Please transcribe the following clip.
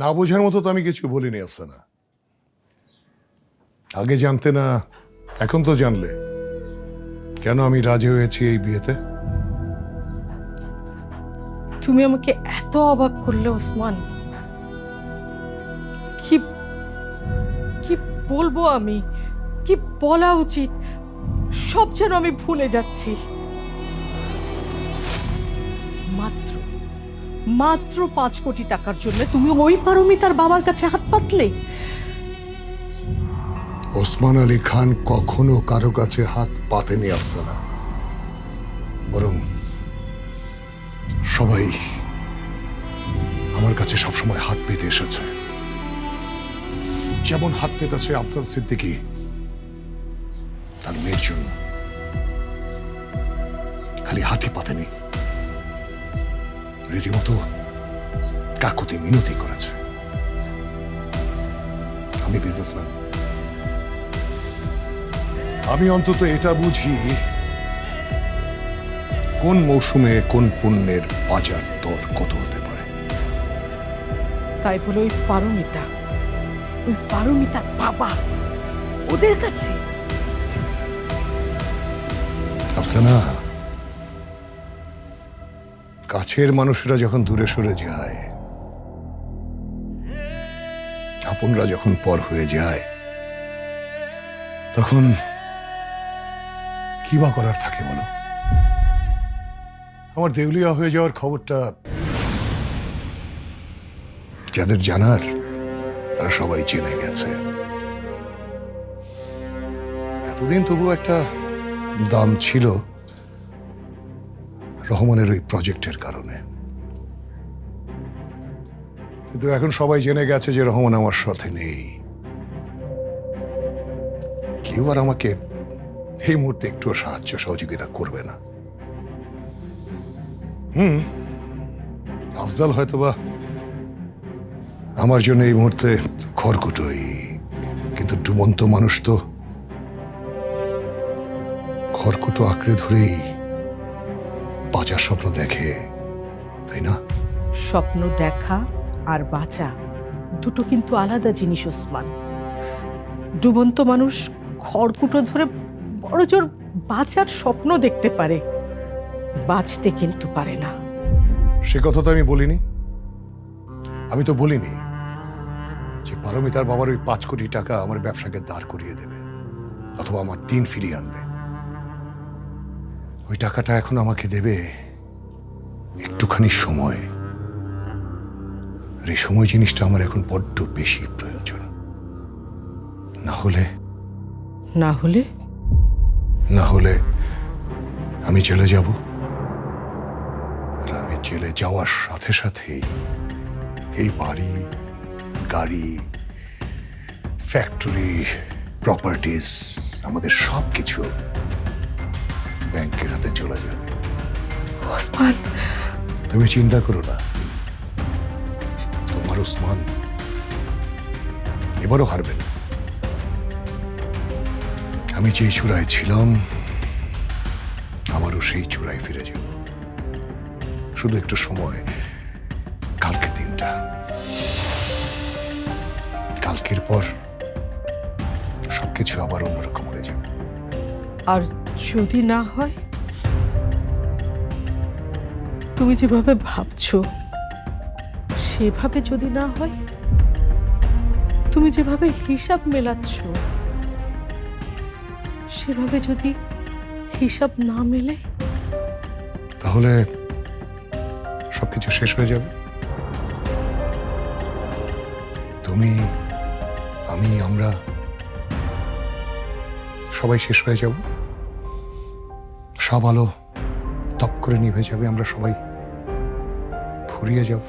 না বোঝার মতো তো আমি কিছু বলিনি, আফসানা। আগে জানতে না, এখন তো জানলে। কেন আমি রাজি হয়েছি এই বিয়েতে? তুমি আমাকে এত অবাক করলে, ওসমান। কি কি বলব আমি? কি বলা উচিত? সব যেন আমি ভুলে যাচ্ছি। মাত্র মাত্র পাঁচ কোটি টাকার জন্য তুমি ওই পারমিতার বাবার কাছে হাত পাতলে? ওসমান আলী খান কখনো কারও কাছে হাত পাতেনি আফসানা। বরং সবাই আমার কাছে সবসময় হাত পেতে এসেছে। যেমন হাত পেতেছে আফজাল সিদ্দিকী তার মেয়ের জন্য। খালি হাতই পাতেনি। রীতিমতো কাকুতি মিনতি করেছে। আমি বিজনেসম্যান আমি অন্তত এটা বুঝি কোন মৌসুমে কোন পণ্যের বাজার দর কত হতে পারে। তাই বলে ওই পারমিতা ওই পারমিতার বাবা ওদের কাছে। আফসানা কাছের মানুষরা যখন দূরে সরে যায় আপনরা যখন পর হয়ে যায়, তখন কি বা করার থাকে বলো? আমার দেউলিয়া হয়ে যাওয়ার খবরটা যাদের জানার, তারা সবাই চেনে গেছে। এতদিন তবু একটা দাম ছিল রহমানের ওই প্রজেক্টের কারণে। কিন্তু এখন সবাই জেনে গেছে যে রহমান আমার সাথে নেই। কেউ আর আমাকে এই মুহূর্তে একটু সাহায্য সহযোগিতা করবে না। হুম, আফজাল হয়তোবা আমার জন্য এই মুহূর্তে খড়কুটোই, কিন্তু ডুমন্ত মানুষ তো খড়কুটো আঁকড়ে ধরেই বাজার স্বপ্ন দেখে, তাই না? স্বপ্ন দেখা আর বাঁচা, দুটো কিন্তু আলাদা জিনিস, ওসমান। ডুবন্ত মানুষ খড়কুটো ধরে বড় জোর বাঁচার স্বপ্ন দেখতে পারে, বাঁচতে কিন্তু পারে না। সে কথা তো আমি বলিনি। আমি তো বলিনি যে পারমিতার বাবার ওই পাঁচ কোটি টাকা আমার ব্যবসাকে দাঁড় করিয়ে দেবে অথবা আমার দিন ফিরিয়ে আনবে। ওই টাকাটা এখন আমাকে দেবে একটুখানি সময়। আর এই সময় জিনিসটা আমার এখন বড্ড বেশি প্রয়োজন। না হলে না হলে? না হলে আমি জেলে যাব। আর আমি জেলে যাওয়ার সাথে সাথেই এই বাড়ি গাড়ি ফ্যাক্টরি প্রপার্টিজ আমাদের সব কিছু ব্যাংকের হাতে চলে যাবে। তুমি চিন্তা করো না। ওসমান। এবারও হারবে না আমি যে চূড়ায় ছিলাম, আবারও সেই চূড়ায় ফিরে যাব। শুধু একটু সময়, কালকের দিনটা। কালকের পর সবকিছু আবার অন্যরকম হয়ে যাবে। আর যদি না হয়, তুমি যেভাবে ভাবছ সেভাবে যদি না হয়, তুমি যেভাবে হিসাব মেলাচ্ছ, সেভাবে যদি হিসাব না মেলে? তাহলে সবকিছু শেষ হয়ে যাবে। তুমি, আমি, আমরা সবাই শেষ হয়ে যাব। সব আলো তপ করে নিভে যাবে, আমরা সবাই ফুরিয়ে যাব।